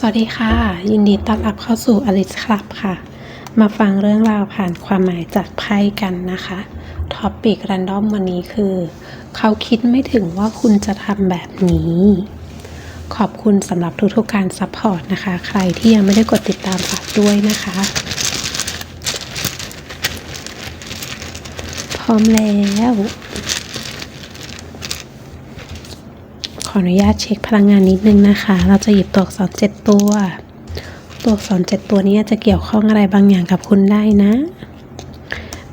สวัสดีค่ะ ยินดีต้อนรับเข้าสู่อลิสคลับค่ะ มาฟังเรื่องราวผ่านความหมายจากไพ่กันนะคะท็อปปิกรันดอมวันนี้คือ เขาคิดไม่ถึงว่าคุณจะทำแบบนี้ ขอบคุณสำหรับทุกๆการซัพพอร์ตนะคะ ใครที่ยังไม่ได้กดติดตามฝากด้วยนะคะ พร้อมแล้ว ขออนุญาตเช็คพลังงานนิดนึงนะคะ เราจะหยิบตัวอักษรเจ็ดตัว ตัวอักษรเจ็ดตัวนี้จะเกี่ยวข้องอะไรบางอย่างกับคุณได้นะ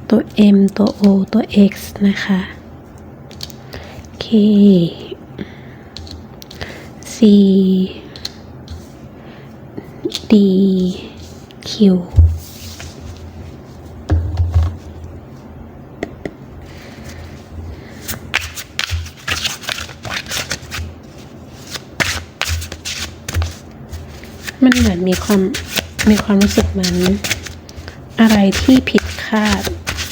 ตัว M ตัว O ตัว X นะคะ K C D Q เหมือนมีความมีความรู้สึกเหมือนอะไรที่ผิดคาด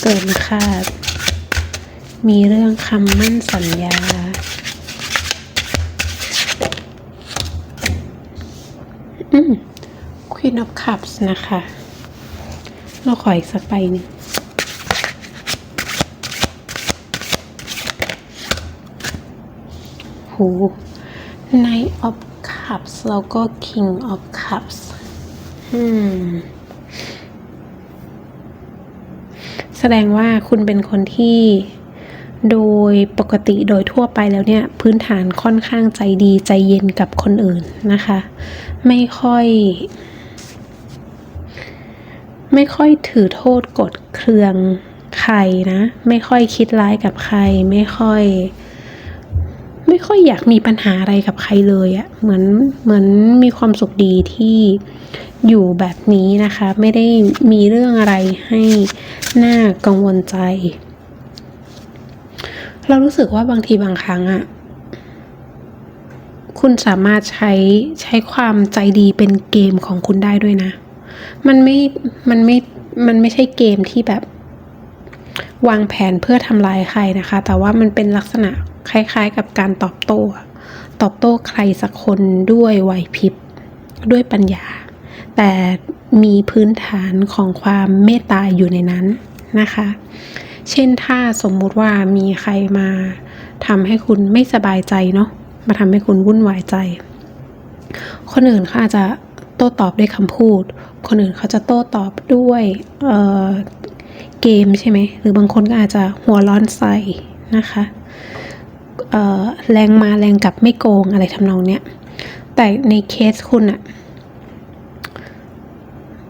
เกินคาด มีเรื่องคำมั่นสัญญา อืม Queen of Cups นะคะ เราขออีกสักใบหนึ่งหู Knight of Cups แล้วก็ King of Cups อืมแสดงว่าคุณเป็นคนที่โดยปกติโดยทั่วไปแล้วเนี่ย พื้นฐานค่อนข้างใจดีใจเย็นกับคนอื่นนะคะ ไม่ค่อย ไม่ค่อยถือโทษกดเครืองใครนะ ไม่ค่อยคิดร้ายกับใคร ไม่ค่อย ไม่ค่อยอยากมีปัญหาอะไรกับใครเลยอะเหมือนเหมือนมีความสุขดีที่อยู่แบบนี้นะคะ ไม่ได้มีเรื่องอะไรให้หน่ากังวลใจ เรารู้สึกว่าบางทีบางครั้งอะคุณสามารถใช้ใช้ความใจดีเป็นเกมของคุณได้ด้วยนะ มันไม่ มันไม่ มันไม่ใช่เกมที่แบบวางแผนเพื่อทำลายใครนะคะ แต่ว่ามันเป็นลักษณะ คล้ายๆ กับการตอบโต้ ตอบโต้ใครสักคนด้วยไหวพริบ ด้วยปัญญา แต่มีพื้นฐานของความเมตตาอยู่ในนั้นนะคะ เช่นถ้าสมมุติว่ามีใครมาทำให้คุณไม่สบายใจเนาะ มาทำให้คุณวุ่นวายใจ คนอื่นเขาอาจจะโต้ตอบด้วยคำพูด คนอื่นเขาจะโต้ตอบด้วยเเกมใช่ไหม หรือบางคนก็อาจจะหัวร้อนใส่นะคะ แรงมาแรงกลับไม่โกงอะไรทำนองเนี้ย แต่ในเคสคุณอะ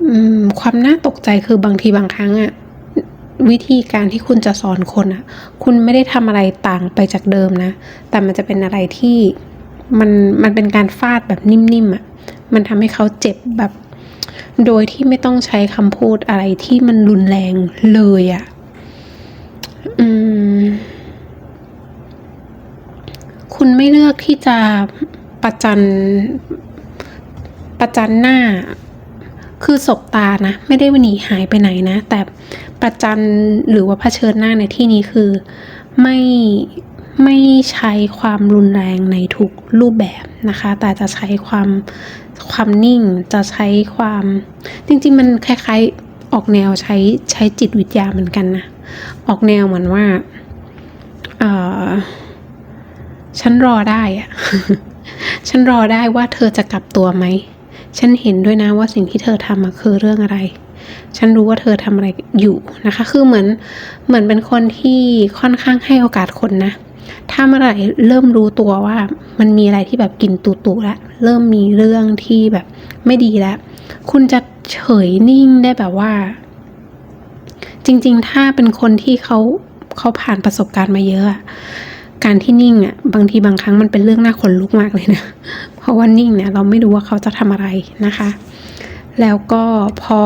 อความน่าตกใจคือบางทีบางครั้งอะวิธีการที่คุณจะสอนคนอะคุณไม่ได้ทำอะไรต่างไปจากเดิมนะ แต่มันจะเป็นอะไรที่มันมันเป็นการฟาดแบบนิ่มๆอะมันทำให้เขาเจ็บแบบ โดยที่ไม่ต้องใช้คำพูดอะไรที่มันรุนแรงเลยอะอืม คุณไม่เลือกที่จะประจันประจันหน้า คือสบตานะ ไม่ได้หนีหายไปไหนนะ แต่ประจันหรือว่าเผชิญหน้าในที่นี้คือไม่ไม่ใช้ความรุนแรงในทุกรูปแบบนะคะ แต่จะใช้ความความนิ่ง จะใช้ความ จริง ๆ มันคล้ายๆออกแนวใช้ใช้จิตวิทยาเหมือนกันนะ ออกแนวเหมือนว่าเอ่อ ฉันรอได้อะฉันรอได้ว่าเธอจะกลับตัวไหม ฉันเห็นด้วยนะว่าสิ่งที่เธอทำคือเรื่องอะไร ฉันรู้ว่าเธอทำอะไรอยู่นะคะ คือเหมือนเหมือนเป็นคนที่ค่อนข้างให้โอกาสคนนะ ถ้าเมื่อไหร่เริ่มรู้ตัวว่ามันมีอะไรที่แบบกินตุตุแล้วเริ่มมีเรื่องที่แบบไม่ดีแล้ว คุณจะเฉยนิ่งได้แบบว่า จริง ๆ ถ้าเป็นคนที่เขาเขาผ่านประสบการณ์มาเยอะ การที่นิ่งอะบางทีบางครั้งมันเป็นเรื่องน่าขนลุกมากเลยนะเพราะว่านิ่งเนี่ยเราไม่รู้ว่าเขาจะทำอะไรนะคะ แล้วก็พอ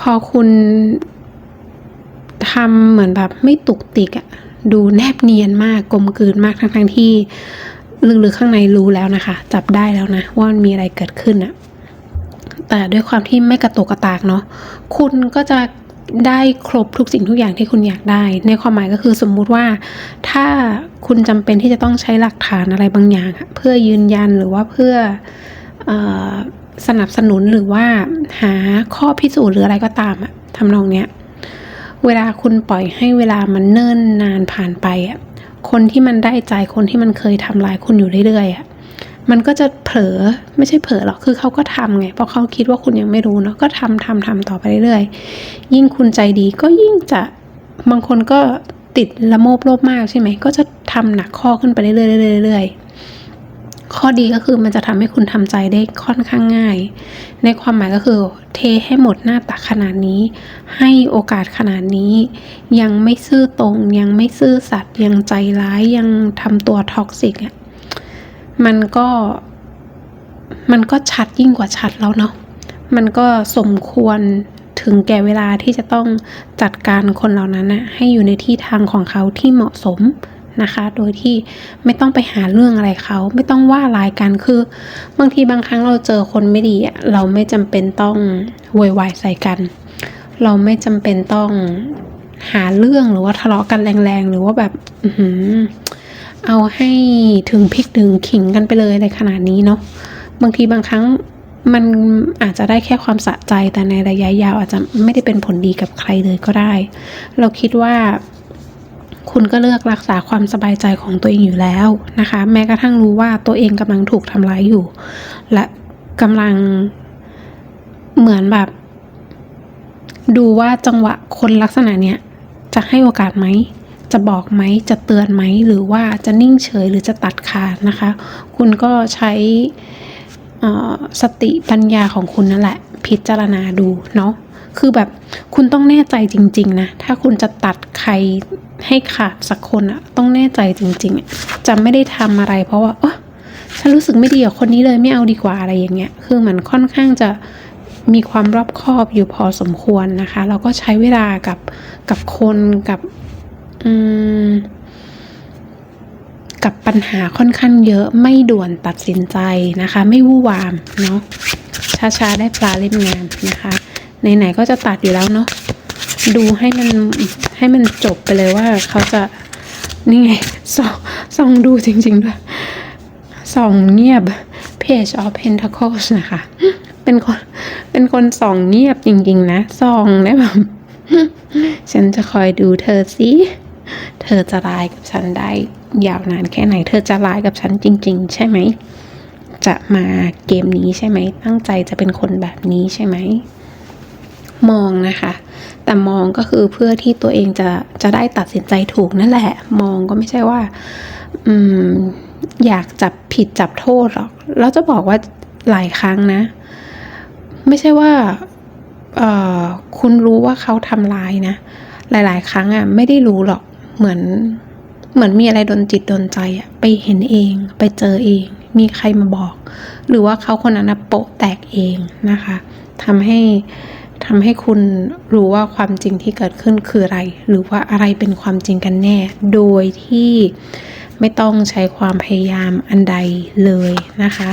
พอคุณทำเหมือนแบบไม่ตุกติกอะดูแนบเนียนมากกลมกลืนมากทั้งทั้งๆที่ลึกๆข้างในรู้แล้วนะคะ จับได้แล้วนะ ว่ามันมีอะไรเกิดขึ้นอะแต่ด้วยความที่ไม่กระตุกกระตากเนาะคุณก็จะ ได้ครบทุกสิ่งทุกอย่างที่คุณอยากได้ ในความหมายก็คือสมมุติว่า ถ้าคุณจำเป็นที่จะต้องใช้หลักฐานอะไรบางอย่าง เพื่อยืนยันหรือว่าเพื่อออสนับสนุนหรือว่าหาข้อพิสูจน์หรืออะไรก็ตามอะทำนองเนี้ยเวลาคุณปล่อยให้เวลามันเนิ่นนานผ่านไปอะคนที่มันได้ใจคนที่มันเคยทำร้ายคุณอยู่เรื่อยๆอะ มันก็จะเผลอไม่ใช่เผลอหรอกคือเขาก็ทำไงเพราะเขาคิดว่าคุณยังไม่รู้เนาะก็ทำทำทำต่อไปเรื่อยๆยิ่งคุณใจดีก็ยิ่งจะบางคนก็ติดละโมบโลภมากใช่ไหมก็จะทำหนักข้อขึ้นไปเรื่อยๆเรื่อยข้อดีก็คือมันจะทำให้คุณทำใจได้ค่อนข้างง่าย ในความหมายก็คือ เทให้หมดหน้าตักขนาดนี้ ให้โอกาสขนาดนี้ ยังไม่ซื่อตรง ยังไม่ซื่อสัตย์ยังใจร้ายยังทำตัวท็อกซิกอะ มันก็มันก็ชัดยิ่งกว่าชัดแล้วเนาะ มันก็สมควรถึงแก่เวลาที่จะต้องจัดการคนเหล่านั้นนะให้อยู่ในที่ทางของเขาที่เหมาะสมนะคะ โดยที่ไม่ต้องไปหาเรื่องอะไรเขา ไม่ต้องว่าลายกันคือ บางทีบางครั้งเราเจอคนไม่ดีเราไม่จำเป็นต้องโวยวายใส่กัน เราไม่จำเป็นต้องหาเรื่องหรือว่าทะเลาะกันแรงๆ หรือว่าแบบ อื เอาให้ถึงพริกถึงขิงกันไปเลยในขนาดนี้เนาะบางทีบางครั้งมันอาจจะได้แค่ความสะใจแต่ในระยะยาวอาจจะไม่ได้เป็นผลดีกับใครเลยก็ได้ เราคิดว่าคุณก็เลือกรักษาความสบายใจของตัวเองอยู่แล้วนะคะ แม้กระทั่งรู้ว่าตัวเองกำลังถูกทำร้ายอยู่ และกำลังเหมือนแบบ ดูว่าจังหวะคนลักษณะเนี้ยจะให้โอกาสไหม จะบอกไหมจะเตือนไหมหรือว่าจะนิ่งเฉยหรือจะตัดขาดนะคะ คุณก็ใช้สติปัญญาของคุณนั่นแหละ พิจารณาดูเนาะคือแบบคุณต้องแน่ใจจริง ๆ นะ ถ้าคุณจะตัดใครให้ขาดสักคนอะต้องแน่ใจจริงๆจะไม่ได้ทำอะไร เพราะว่าอฉันรู้สึกไม่ดีกับคนนี้เลยไม่เอาดีกว่าอะไรอย่างเงี้ย คือเหมือนค่อนข้างจะมีความรอบคอบอยู่พอสมควรนะคะ เราก็ใช้เวลากับกับคนกับ กับปัญหาค่อนข้างเยอะไม่ด่วนตัดสินใจนะคะ ไม่วู่วามเนาะช้าๆได้ปลาเล่มงามนะคะไหนๆก็จะตัดอยู่แล้วเนาะดูให้มันให้มันจบไปเลยว่าเขาจะนี่ไงส่องส่องดูจริง ๆ ด้วยส่องเงียบ Page of Pentacles นะคะ เป็นคนเป็นคนส่องเงียบจริง ๆ นะส่องได้แบบฉันจะคอยดูเธอสิ เธอจะร้ายกับฉันได้ยาวนานแค่ไหน เธอจะร้ายกับฉันจริง ๆ ใช่ไหม จะมาเกมนี้ใช่ไหม ตั้งใจจะเป็นคนแบบนี้ใช่ไหม มองนะคะ แต่มองก็คือเพื่อที่ตัวเองจะจะได้ตัดสินใจถูกนั่นแหละ มองก็ไม่ใช่ว่า อืม อยากจับผิดจับโทษหรอก แล้วจะบอกว่าหลายครั้งนะ ไม่ใช่ว่าเออคุณรู้ว่าเขาทำร้ายนะ หลาย ๆ ครั้งอะไม่ได้รู้หรอก เหมือนเหมือนมีอะไรดนจิตดนใจอะไปเห็นเอง ไปเจอเอง มีใครมาบอก หรือว่าเขาคนนั้นโปะแตกเองนะคะทำให้ทำให้คุณรู้ว่าความจริงที่เกิดขึ้นคืออะไร หรือว่าอะไรเป็นความจริงกันแน่ โดยที่ไม่ต้องใช้ความพยายามอันใดเลยนะคะ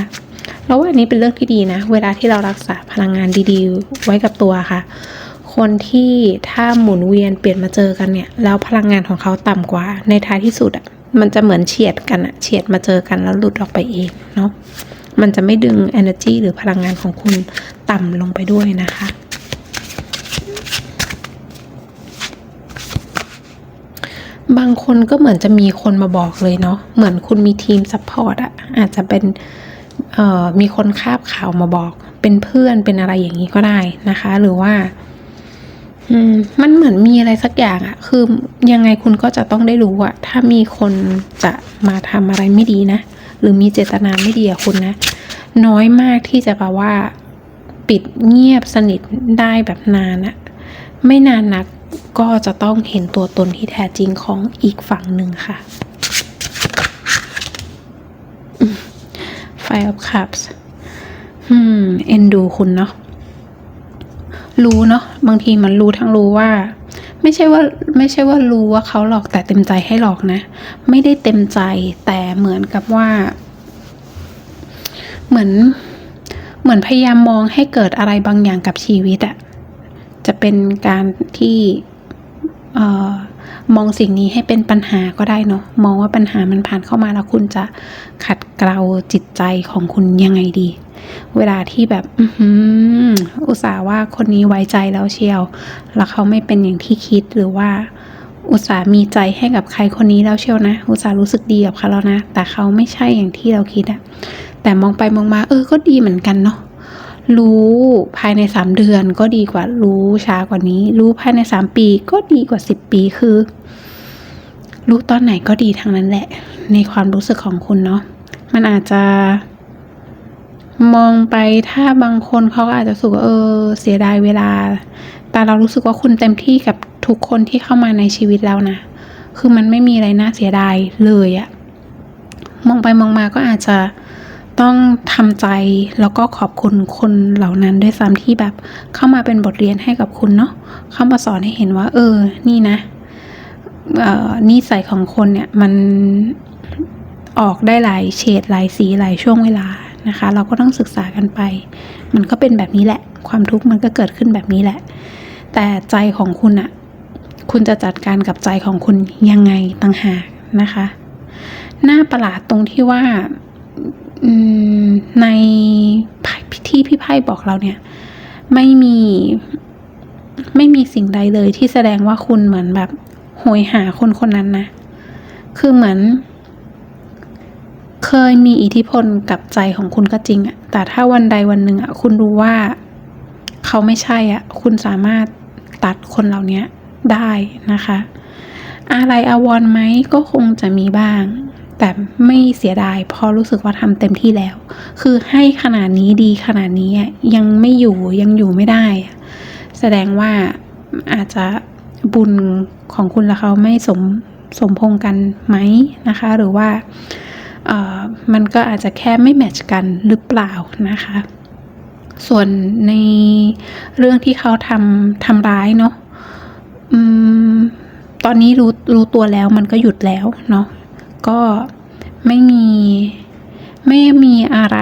แล้วว่าอันนี้เป็นเรื่องที่ดีนะ เวลาที่เรารักษาพลังงานดีๆ ไว้กับตัวค่ะ คนที่ถ้าหมุนเวียนเปลี่ยนมาเจอกันเนี่ย แล้วพลังงานของเขาต่ำกว่า ในท้ายที่สุดอะมันจะเหมือนเฉียดกันอะเฉียดมาเจอกันแล้วหลุดออกไปเองเนาะมันจะไม่ดึง energy หรือพลังงานของคุณต่ำลงไปด้วยนะคะ บางคนก็เหมือนจะมีคนมาบอกเลยเนาะเหมือนคุณมีทีมซัพพอร์ตอะอาจจะเป็นเอ่อมีคนคาบข่าวมาบอก เป็นเพื่อนเป็นอะไรอย่างนี้ก็ได้นะคะ หรือว่า อืมมันเหมือนมีอะไรสักอย่างอะคือยังไงคุณก็จะต้องได้รู้อะถ้ามีคนจะมาทำอะไรไม่ดีนะ หรือมีเจตนาไม่ดีกับคุณนะ น้อยมากที่จะแบบว่าปิดเงียบสนิทได้แบบนานอะไม่นานนักก็จะต้องเห็นตัวตนที่แท้จริงของอีกฝั่งหนึ่งค่ะ Five of Cups อืม เอ็นดูคุณเนาะ รู้เนาะบางทีมันรู้ทั้งรู้ว่า ไม่ใช่ว่าไม่ใช่ว่ารู้ว่าเขาหลอกแต่เต็มใจให้หลอกนะ ไม่ได้เต็มใจแต่เหมือนกับว่า เหมือนเหมือนพยายามมองให้เกิดอะไรบางอย่างกับชีวิตอะจะเป็นการที่เอ่อ มองสิ่งนี้ให้เป็นปัญหาก็ได้เนาะมองว่าปัญหามันผ่านเข้ามาแล้วคุณจะขัดเกลาจิตใจของคุณยังไงดี เวลาที่แบบอุตส่าห์ว่าคนนี้ไว้ใจแล้วเชียว แล้วเขาไม่เป็นอย่างที่คิดหรือว่าอุตส่าห์มีใจให้กับใครคนนี้แล้วเชียวนะ อุตส่าห์รู้สึกดีกับเขาแล้วนะ แต่เขาไม่ใช่อย่างที่เราคิดอะแต่มองไปมองมา เออ ก็ดีเหมือนกันเนาะ รู้ภายในสามเดือนก็ดีกว่ารู้ช้ากว่านี้ รู้ภายในสามปีก็ดีกว่าสิบปีคือ รู้ตอนไหนก็ดีทั้งนั้นแหละ ในความรู้สึกของคุณเนาะมันอาจจะ มองไปถ้าบางคนเขาก็อาจจะสึกว่าเออ เสียดายเวลา แต่เรารู้สึกว่าคุณเต็มที่กับทุกคนที่เข้ามาในชีวิตแล้วนะคือมันไม่มีอะไรน่าเสียดายเลยอะมองไปมองมาก็อาจจะ ต้องทำใจแล้วก็ขอบคุณคนเหล่านั้นด้วยซ้ำที่แบบเข้ามาเป็นบทเรียนให้กับคุณเนาะเข้ามาสอนให้เห็นว่า เออ นี่นะอ่อนิสัยของคนเนี่ยมันออกได้หลายเฉดหลายสีหลายช่วงเวลานะคะ เราก็ต้องศึกษากันไป มันก็เป็นแบบนี้แหละ ความทุกข์มันก็เกิดขึ้นแบบนี้แหละ แต่ใจของคุณอะคุณจะจัดการกับใจของคุณยังไงต่างหากนะคะ หน้าประหลาดตรงที่ว่า ในที่พี่ไพ่บอกเราเนี่ย ไม่มีไม่มีสิ่งใดเลยที่แสดงว่าคุณเหมือนแบบโหยหาคนคนนั้นนะ คือเหมือน เคยมีอิทธิพลกับใจของคุณก็จริงอะแต่ถ้าวันใดวันหนึ่งอะคุณรู้ว่าเขาไม่ใช่อะคุณสามารถตัดคนเหล่านี้ได้นะคะ อะไรอาวรไหมก็คงจะมีบ้าง แต่ไม่เสียดายเพราะรู้สึกว่าทำเต็มที่แล้ว คือให้ขนาดนี้ดีขนาดนี้ยังไม่อยู่ยังอยู่ไม่ได้ แสดงว่าอาจจะบุญของคุณและเขาไม่สมสมพงกันไหมนะคะ หรือว่าเออมันก็อาจจะแค่ไม่แมทช์กันหรือเปล่านะคะ ส่วนในเรื่องที่เขาทำทำร้ายเนาะอืมตอนนี้รู้รู้ตัวแล้วมันก็หยุดแล้วเนาะ ก็ไม่มีไม่มีอะไร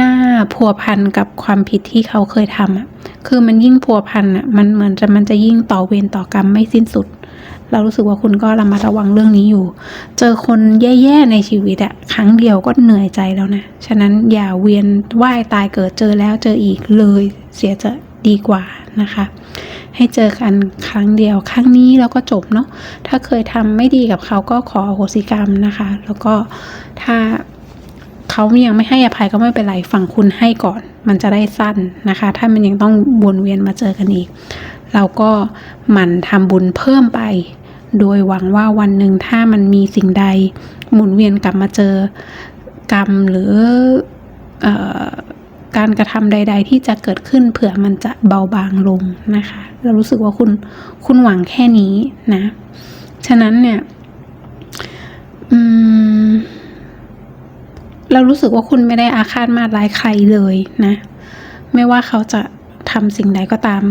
น่าพัวพันกับความผิดที่เขาเคยทำอะ คือมันยิ่งพัวพันอะ มันเหมือนจะมันจะยิ่งต่อเวรต่อกรรมไม่สิ้นสุด เรารู้สึกว่าคุณก็ระมัดระวังเรื่องนี้อยู่ เจอคนแย่ๆในชีวิตอะ ครั้งเดียวก็เหนื่อยใจแล้วนะ ฉะนั้นอย่าเวียนว่ายตายเกิดเจอแล้วเจออีกเลยเสียจะ ดีกว่านะคะ ให้เจอกันครั้งเดียวครั้งนี้แล้วก็จบเนาะถ้าเคยทำไม่ดีกับเขาก็ขออโหสิกรรมนะคะ แล้วก็ถ้าเขายังไม่ให้อภัยก็ไม่เป็นไรฝั่งคุณให้ก่อน มันจะได้สั้นนะคะ ถ้ามันยังต้องวนเวียนมาเจอกันอีก เราก็หมั่นทำบุญเพิ่มไป โดยหวังว่าวันหนึ่งถ้ามันมีสิ่งใดหมุนเวียนกลับมาเจอกรรมหรือเออ การกระทำใด ๆ ที่จะเกิดขึ้นเผื่อมันจะเบาบางลงนะคะ เรารู้สึกว่าคุณคุณหวังแค่นี้นะ ฉะนั้นเนี่ยอืมเรารู้สึกว่าคุณไม่ได้อาฆาตมาร้ายใครเลยนะ ไม่ว่าเขาจะทำสิ่งใดก็ตาม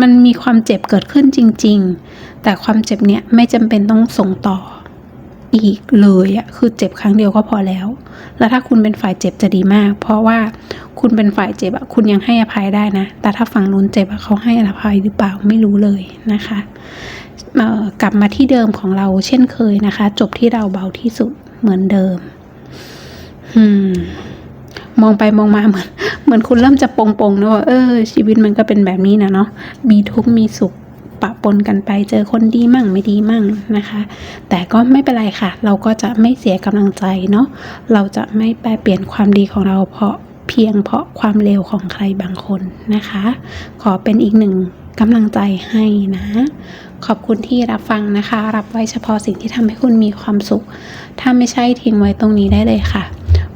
มันมีความเจ็บเกิดขึ้นจริง ๆ แต่ความเจ็บเนี่ยไม่จำเป็นต้องส่งต่อ อีกเลยอะคือเจ็บครั้งเดียวก็พอแล้ว แล้วถ้าคุณเป็นฝ่ายเจ็บจะดีมาก เพราะว่าคุณเป็นฝ่ายเจ็บอะคุณยังให้อภัยได้นะ แต่ถ้าฝั่งนู้นเจ็บอะเขาให้อภัยหรือเปล่าไม่รู้เลยนะคะกลับมาที่เดิมของเราเช่นเคยนะคะ จบที่เราเบาที่สุดเหมือนเดิมอืมมองไปมองมาเหมือน เหมือนคุณเริ่มจะปงๆนะว่าเออชีวิตมันก็เป็นแบบนี้นะเนาะมีทุกข์มีสุข ปะปนกันไปเจอคนดีมั่งไม่ดีมั่งนะคะ แต่ก็ไม่เป็นไรค่ะ เราก็จะไม่เสียกำลังใจเนาะเราจะไม่แปรเปลี่ยนความดีของเราเพราะเพียงเพราะความเลวของใครบางคนนะคะ ขอเป็นอีกหนึ่งกำลังใจให้นะ ขอบคุณที่รับฟังนะคะ รับไว้เฉพาะสิ่งที่ทำให้คุณมีความสุข ถ้าไม่ใช่ทิ้งไว้ตรงนี้ได้เลยค่ะ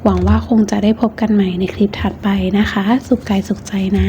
หวังว่าคงจะได้พบกันใหม่ในคลิปถัดไปนะคะ สุขกายสุขใจนะ